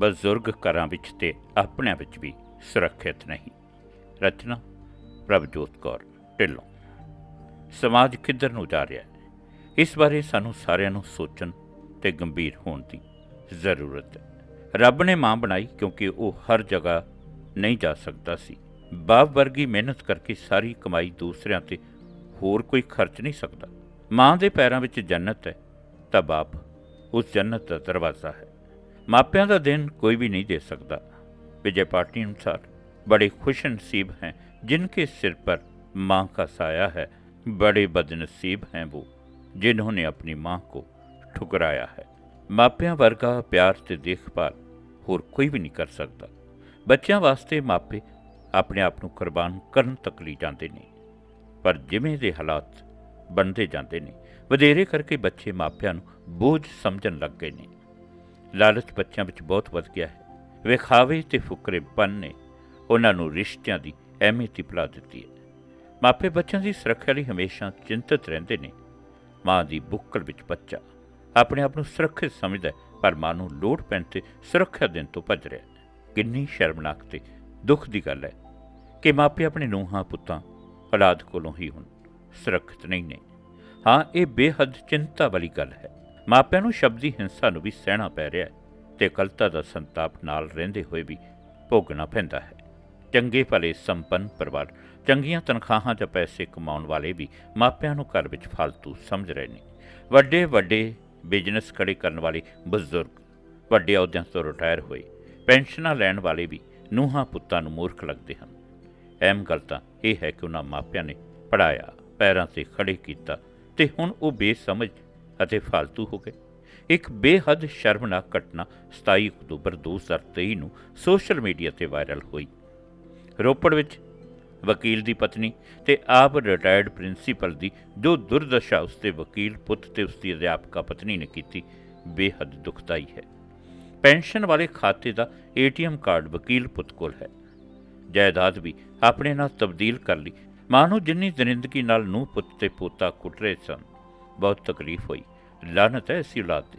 ਬਜ਼ੁਰਗ ਘਰਾਂ ਵਿੱਚ ਤੇ ਆਪਣਿਆਂ ਵਿੱਚ ਵੀ ਸੁਰੱਖਿਅਤ ਨਹੀਂ। ਰਚਨਾ ਪ੍ਰਭਜੋਤ ਕੌਰ, ਢਿੱਲੋਂ। ਸਮਾਜ ਕਿੱਧਰ ਨੂੰ ਜਾ ਰਿਹਾ ਹੈ? ਇਸ ਬਾਰੇ ਸਾਨੂੰ ਸਾਰਿਆਂ ਨੂੰ ਸੋਚਣ ਤੇ ਗੰਭੀਰ ਹੋਣ ਦੀ ਜ਼ਰੂਰਤ ਹੈ। ਰੱਬ ਨੇ ਮਾਂ ਬਣਾਈ ਕਿਉਂਕਿ ਉਹ ਹਰ ਜਗ੍ਹਾ ਨਹੀਂ ਜਾ ਸਕਦਾ ਸੀ। ਬਾਪ ਵਰਗੀ ਮਿਹਨਤ ਕਰਕੇ ਸਾਰੀ ਕਮਾਈ ਦੂਸਰਿਆਂ ਤੇ ਹੋਰ ਕੋਈ ਖਰਚ ਨਹੀਂ ਸਕਦਾ। ਮਾਂ ਦੇ ਪੈਰਾਂ ਵਿੱਚ ਜੰਨਤ ਹੈ ਤਾਂ ਬਾਪ ਉਸ ਜੰਨਤ ਦਾ ਦਰਵਾਜ਼ਾ ਹੈ। ਮਾਪਿਆਂ ਦਾ ਦਿਨ ਕੋਈ ਵੀ ਨਹੀਂ ਦੇ ਸਕਦਾ ਵਿਜੇ ਪਾਟਨੀ ਅਨੁਸਾਰ बड़े खुश नसीब हैं जिनके सिर पर माँ का साया है बड़े बदनसीब हैं वो जिन्होंने अपनी माँ को ਠੁਕਰਾਇਆ ਹੈ ਮਾਪਿਆਂ ਵਰਗਾ ਪਿਆਰ ਤੇ ਦੇਖਭਾਲ ਹੋਰ ਕੋਈ ਵੀ ਨਹੀਂ ਕਰ ਸਕਦਾ ਬੱਚਿਆਂ ਵਾਸਤੇ ਮਾਪੇ ਆਪਣੇ ਆਪ ਨੂੰ ਕੁਰਬਾਨ ਕਰਨ ਤੱਕ ਲਈ ਜਾਂਦੇ ਨੇ ਪਰ ਜਿਵੇਂ ਦੇ ਹਾਲਾਤ ਬਣਦੇ ਜਾਂਦੇ ਨੇ ਵਧੇਰੇ ਕਰਕੇ ਬੱਚੇ ਮਾਪਿਆਂ ਨੂੰ ਬੋਝ ਸਮਝਣ ਲੱਗ ਗਏ ਨੇ ਲਾਲਚ ਬੱਚਿਆਂ ਵਿੱਚ ਬਹੁਤ ਵੱਧ ਗਿਆ ਹੈ। ਵਿਖਾਵੇ ਤੇ ਫੁਕਰੇਪਨ ਨੇ, ਉਹਨਾਂ ਨੂੰ ਰਿਸ਼ਤਿਆਂ ਦੀ ਅਹਿਮੀਅਤ ਹੀ ਭੁਲਾ ਦਿੱਤੀ ਹੈ। ਮਾਪੇ ਬੱਚਿਆਂ ਦੀ ਸੁਰੱਖਿਆ ਲਈ ਹਮੇਸ਼ਾ ਚਿੰਤਤ ਰਹਿੰਦੇ ਨੇ। ਮਾਂ ਦੀ ਬੁੱਕਲ ਵਿੱਚ ਬੱਚਾ ਆਪਣੇ ਆਪ ਨੂੰ ਸੁਰੱਖਿਅਤ ਸਮਝਦਾ ਪਰ ਮਾਂ ਨੂੰ ਲੋੜ ਪੈਣ ਤੇ ਸੁਰੱਖਿਆ ਦੇਣ ਤੋਂ ਭੱਜ ਰਿਹਾ ਕਿੰਨੀ ਸ਼ਰਮਨਾਕ ਤੇ ਦੁੱਖ ਦੀ ਗੱਲ ਹੈ ਕਿ ਮਾਪੇ ਆਪਣੇ ਨੂੰਹਾਂ, ਪੁੱਤਾਂ, ਔਲਾਦ ਕੋਲੋਂ ਹੀ ਹੁਣ ਸੁਰੱਖਿਅਤ ਨਹੀਂ ਨੇ। ਹਾਂ, ਇਹ ਬੇਹੱਦ ਚਿੰਤਾ ਵਾਲੀ ਗੱਲ ਹੈ। ਮਾਪਿਆਂ ਨੂੰ ਸ਼ਬਦੀ ਹਿੰਸਾ ਨੂੰ ਵੀ ਸਹਿਣਾ ਪੈ ਰਿਹਾ ਹੈ ਤੇ ਕਲਤਾ ਦਾ ਸੰਤਾਪ ਨਾਲ ਰਹਿੰਦੇ ਹੋਏ ਵੀ ਭੋਗਣਾ ਪੈਂਦਾ ਹੈ। ਚੰਗੇ ਭਲੇ ਸੰਪੰਨ ਪਰਿਵਾਰ, ਚੰਗੀਆਂ ਤਨਖਾਹਾਂ ਜਾਂ ਪੈਸੇ ਕਮਾਉਣ ਵਾਲੇ ਵੀ ਮਾਪਿਆਂ ਨੂੰ ਘਰ ਵਿੱਚ ਫालतू ਸਮਝ ਰਹੇ ਨੇ। ਵੱਡੇ ਵੱਡੇ ਬਿਜ਼ਨਸ ਖੜੇ ਕਰਨ ਵਾਲੇ ਬਜ਼ੁਰਗ, ਵੱਡੇ ਅਹੁਦਿਆਂ ਤੋਂ ਰਿਟਾਇਰ ਹੋਏ, ਪੈਨਸ਼ਨਾਂ ਲੈਣ ਵਾਲੇ ਵੀ ਨੂੰਹਾਂ ਪੁੱਤਾਂ ਨੂੰ ਮੂਰਖ ਲੱਗਦੇ ਹਨ। ਅਹਿਮ ਗੱਲ ਤਾਂ ਇਹ ਹੈ ਕਿ ਉਹਨਾਂ ਮਾਪਿਆਂ ਨੇ ਪੜਾਇਆ ਪੈਰਾਂ ਤੇ ਖੜੇ ਕੀਤਾ ਤੇ ਹੁਣ ਉਹ ਬੇਸਮਝ ਅਤੇ ਫालतू ਹੋ ਗਏ। ਇੱਕ ਬੇਹੱਦ ਸ਼ਰਮਨਾਕ ਘਟਨਾ 27 ਅਕਤੂਬਰ 2023 ਨੂੰ ਸੋਸ਼ਲ ਮੀਡੀਆ ਤੇ ਵਾਇਰਲ ਹੋਈ। ਰੋਪੜ ਵਿੱਚ ਵਕੀਲ ਦੀ ਪਤਨੀ ਤੇ ਆਪ ਰਿਟਾਇਰਡ ਪ੍ਰਿੰਸੀਪਲ ਦੀ ਜੋ ਦੁਰਦਸ਼ਾ ਉਸਦੇ ਵਕੀਲ ਪੁੱਤ ਤੇ ਉਸਦੀ ਅਧਿਆਪਕਾ ਪਤਨੀ ਨੇ ਕੀਤੀ, ਬੇਹੱਦ ਦੁਖਦਾਈ ਹੈ। ਪੈਨਸ਼ਨ ਵਾਲੇ ਖਾਤੇ ਦਾ ਏਟੀਐਮ ਕਾਰਡ ਵਕੀਲ ਪੁੱਤ ਕੋਲ ਹੈ। ਜਾਇਦਾਦ ਵੀ ਆਪਣੇ ਨਾਲ ਤਬਦੀਲ ਕਰ ਲਈ। ਮਾਂ ਨੂੰ ਜਿੰਨੀ ਜ਼ਿੰਦਗੀ ਨਾਲ ਨੂੰ ਪੁੱਤ ਤੇ ਪੋਤਾ ਕੁੱਟ ਰਹੇ ਸਨ, ਬਹੁਤ ਤਕਲੀਫ ਹੋਈ। ਲਾਨਤ ਹੈ ਇਸੀ ਔਲਾਦ ਦੀ।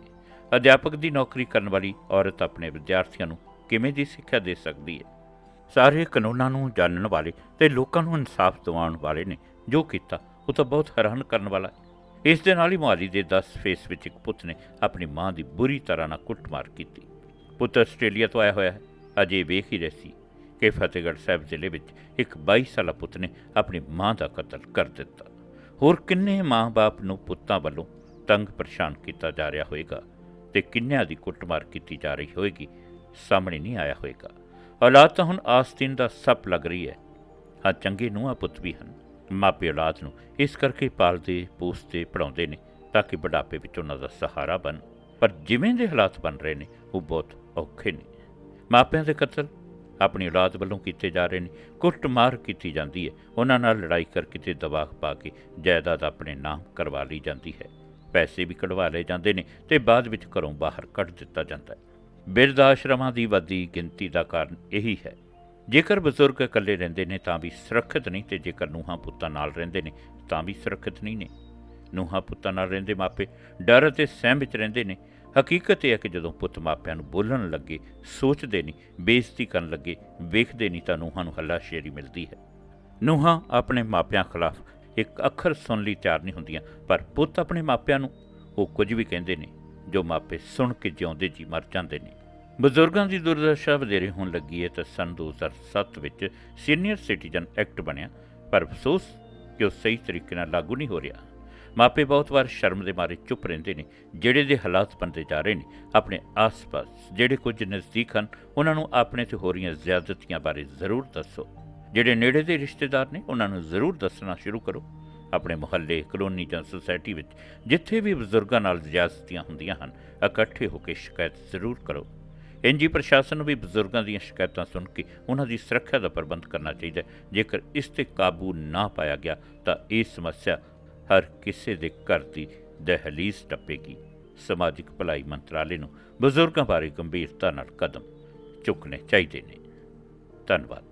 ਅਧਿਆਪਕ ਦੀ ਨੌਕਰੀ ਕਰਨ ਵਾਲੀ ਔਰਤ ਆਪਣੇ ਵਿਦਿਆਰਥੀਆਂ ਨੂੰ ਕਿਵੇਂ ਦੀ ਸਿੱਖਿਆ ਦੇ ਸਕਦੀ ਹੈ? ਸਾਰੇ ਕਾਨੂੰਨਾਂ ਨੂੰ ਜਾਣਨ ਵਾਲੇ ਤੇ ਲੋਕਾਂ ਨੂੰ ਇਨਸਾਫ ਦਿਵਾਉਣ ਵਾਲੇ ਨੇ ਜੋ ਕੀਤਾ, ਉਹ ਤਾਂ ਬਹੁਤ ਹੈਰਾਨ ਕਰਨ ਵਾਲਾ ਹੈ। ਇਸ ਦੇ ਨਾਲ ਹੀ ਮੁਹਾਲੀ ਦੇ 10 ਫੇਸ ਵਿੱਚ ਇੱਕ ਪੁੱਤ ਨੇ ਆਪਣੀ ਮਾਂ ਦੀ ਬੁਰੀ ਤਰ੍ਹਾਂ ਨਾਲ ਕੁੱਟਮਾਰ ਕੀਤੀ। ਪੁੱਤ ਆਸਟ੍ਰੇਲੀਆ ਤੋਂ ਆਇਆ ਹੋਇਆ ਹੈ। ਅਜੇ ਵੇਖ ਹੀ ਰਹੇ ਸੀ ਕਿ ਫਤਿਹਗੜ੍ਹ ਸਾਹਿਬ ਜ਼ਿਲ੍ਹੇ ਵਿੱਚ ਇੱਕ 22 ਸਾਲਾ ਪੁੱਤ ਨੇ ਆਪਣੀ ਮਾਂ ਦਾ ਕਤਲ ਕਰ ਦਿੱਤਾ। ਹੋਰ ਕਿੰਨੇ ਮਾਂ-ਬਾਪ ਨੂੰ ਪੁੱਤਾਂ ਵੱਲੋਂ ਤੰਗ ਪਰੇਸ਼ਾਨ ਕੀਤਾ ਜਾ ਰਿਹਾ ਹੋਵੇਗਾ ਤੇ ਕਿੰਨਿਆਂ ਦੀ ਕੁੱਟਮਾਰ ਕੀਤੀ ਜਾ ਰਹੀ ਹੋਵੇਗੀ, ਸਾਹਮਣੇ ਨਹੀਂ ਆਇਆ ਹੋਵੇਗਾ। ਔਲਾਦ ਤਾਂ ਹੁਣ ਆਸਤੀਨ ਦਾ ਸੱਪ ਲੱਗ ਰਹੀ ਹੈ। ਹਾਂ, ਚੰਗੇ ਨੂੰਹਾਂ ਪੁੱਤ ਵੀ ਹਨ। ਮਾਪੇ ਔਲਾਦ ਨੂੰ ਇਸ ਕਰਕੇ ਪਾਲਦੇ, ਪੋਸਦੇ ਪੜਾਉਂਦੇ ਨੇ ਤਾਂ ਕਿ ਬੁਢਾਪੇ ਵਿੱਚ ਉਹਨਾਂ ਦਾ ਸਹਾਰਾ ਬਣ। ਪਰ ਜਿਵੇਂ ਦੇ ਹਾਲਾਤ ਬਣ ਰਹੇ ਨੇ, ਉਹ ਬਹੁਤ ਔਖੇ ਨੇ। ਮਾਪਿਆਂ ਦੇ ਕਤਲ ਆਪਣੀ ਔਲਾਦ ਵੱਲੋਂ ਕੀਤੇ ਜਾ ਰਹੇ ਨੇ। ਕੁੱਟਮਾਰ ਕੀਤੀ ਜਾਂਦੀ ਹੈ। ਉਹਨਾਂ ਨਾਲ ਲੜਾਈ ਕਰਕੇ ਤੇ ਦਬਾਅ ਪਾ ਕੇ ਜਾਇਦਾਦ ਆਪਣੇ ਨਾਮ ਕਰਵਾ ਲਈ ਜਾਂਦੀ ਹੈ। ਪੈਸੇ ਵੀ ਕਢਵਾ ਲਏ ਜਾਂਦੇ ਨੇ ਤੇ ਬਾਅਦ ਵਿੱਚ ਘਰੋਂ ਬਾਹਰ ਕੱਢ ਦਿੱਤਾ ਜਾਂਦਾ ਹੈ। ਬਿਰਧ ਆਸ਼ਰਮਾਂ ਦੀ ਵੱਧਦੀ ਗਿਣਤੀ ਦਾ ਕਾਰਨ ਇਹੀ ਹੈ। ਜੇਕਰ ਬਜ਼ੁਰਗ ਇਕੱਲੇ ਰਹਿੰਦੇ ਨੇ ਤਾਂ ਵੀ ਸੁਰੱਖਿਅਤ ਨਹੀਂ ਤੇ ਜੇਕਰ ਨੂੰਹਾਂ ਪੁੱਤਾਂ ਨਾਲ ਰਹਿੰਦੇ ਨੇ ਤਾਂ ਵੀ ਸੁਰੱਖਿਅਤ ਨਹੀਂ ਨੇ। ਨੂਹਾਂ ਪੁੱਤਾਂ ਨਾਲ ਰਹਿੰਦੇ ਮਾਪੇ ਡਰ ਅਤੇ ਸਹਿਮ ਵਿੱਚ ਰਹਿੰਦੇ ਨੇ। ਹਕੀਕਤ ਇਹ ਹੈ ਕਿ ਜਦੋਂ ਪੁੱਤ ਮਾਪਿਆਂ ਨੂੰ ਬੋਲਣ ਲੱਗੇ, ਸੋਚਦੇ ਨਹੀਂ, ਬੇਇੱਜ਼ਤੀ ਕਰਨ ਲੱਗੇ, ਵੇਖਦੇ ਨਹੀਂ ਤਾਂ ਨੂਹਾਂ ਨੂੰ ਹੱਲਾਸ਼ੇਰੀ ਮਿਲਦੀ ਹੈ। ਨੂੰਹਾਂ ਆਪਣੇ ਮਾਪਿਆਂ ਖਿਲਾਫ ਇੱਕ ਅੱਖਰ ਸੁਣ ਲਈ ਤਿਆਰ ਨਹੀਂ ਹੁੰਦੀਆਂ। ਪਰ ਪੁੱਤ ਆਪਣੇ ਮਾਪਿਆਂ ਨੂੰ, ਉਹ ਕੁਝ ਵੀ ਕਹਿੰਦੇ ਨੇ, ਜੋ ਮਾਪੇ ਸੁਣ ਕੇ ਜਿਉਂਦੇ ਜੀ ਮਰ ਜਾਂਦੇ ਨੇ। ਬਜ਼ੁਰਗਾਂ ਦੀ ਦੁਰਦਸ਼ਾ ਵਧੇਰੇ ਹੋਣ ਲੱਗੀ ਹੈ ਤਾਂ ਸਨ 2007 ਵਿੱਚ ਸੀਨੀਅਰ ਸਿਟੀਜ਼ਨ ਐਕਟ ਬਣਿਆ, ਪਰ ਅਫਸੋਸ ਕਿ ਉਹ ਸਹੀ ਤਰੀਕੇ ਨਾਲ ਲਾਗੂ ਨਹੀਂ ਹੋ ਰਿਹਾ। ਮਾਪੇ ਬਹੁਤ ਵਾਰ ਸ਼ਰਮ ਦੇ ਮਾਰੇ ਚੁੱਪ ਰਹਿੰਦੇ ਨੇ, ਜਿਹੜੇ ਦੇ ਹਾਲਾਤ ਬਣਦੇ ਜਾ ਰਹੇ ਨੇ, ਆਪਣੇ ਆਸ-ਪਾਸ ਜਿਹੜੇ ਕੁਝ ਨਜ਼ਦੀਕ ਹਨ, ਉਹਨਾਂ ਨੂੰ ਆਪਣੇ ਤੇ ਹੋ ਰਹੀਆਂ ਜ਼ਿਆਦਤੀਆਂ ਬਾਰੇ ਜ਼ਰੂਰ ਦੱਸੋ। ਜਿਹੜੇ ਨੇੜੇ ਦੇ ਰਿਸ਼ਤੇਦਾਰ ਨੇ, ਉਹਨਾਂ ਨੂੰ ਜ਼ਰੂਰ ਦੱਸਣਾ ਸ਼ੁਰੂ ਕਰੋ। ਆਪਣੇ ਮੁਹੱਲੇ, ਕਲੋਨੀ ਜਾਂ ਸੁਸਾਇਟੀ ਵਿੱਚ ਜਿੱਥੇ ਵੀ ਬਜ਼ੁਰਗਾਂ ਨਾਲ ਜ਼ਿਆਦਤੀਆਂ ਹੁੰਦੀਆਂ ਹਨ, ਇਕੱਠੇ ਹੋ ਕੇ ਸ਼ਿਕਾਇਤ ਜ਼ਰੂਰ ਕਰੋ। ਐਨਜੀ ਪ੍ਰਸ਼ਾਸਨ ਨੂੰ ਵੀ ਬਜ਼ੁਰਗਾਂ ਦੀਆਂ ਸ਼ਿਕਾਇਤਾਂ ਸੁਣ ਕੇ ਉਹਨਾਂ ਦੀ ਸੁਰੱਖਿਆ ਦਾ ਪ੍ਰਬੰਧ ਕਰਨਾ ਚਾਹੀਦਾ ਹੈ। ਜੇਕਰ ਇਸ ਤੇ ਕਾਬੂ ਨਾ ਪਾਇਆ ਗਿਆ, ਤਾਂ ਇਹ ਸਮੱਸਿਆ ਹਰ ਕਿਸੇ ਦੇ ਘਰ ਦੀ ਦਹਲੀਜ਼ ਟੱਪੇਗੀ। ਸਮਾਜਿਕ ਭਲਾਈ ਮੰਤਰਾਲੇ ਨੂੰ ਬਜ਼ੁਰਗਾਂ ਬਾਰੇ ਗੰਭੀਰਤਾ ਨਾਲ ਕਦਮ ਚੁੱਕਣੇ ਚਾਹੀਦੇ ਨੇ। ਧੰਨਵਾਦ।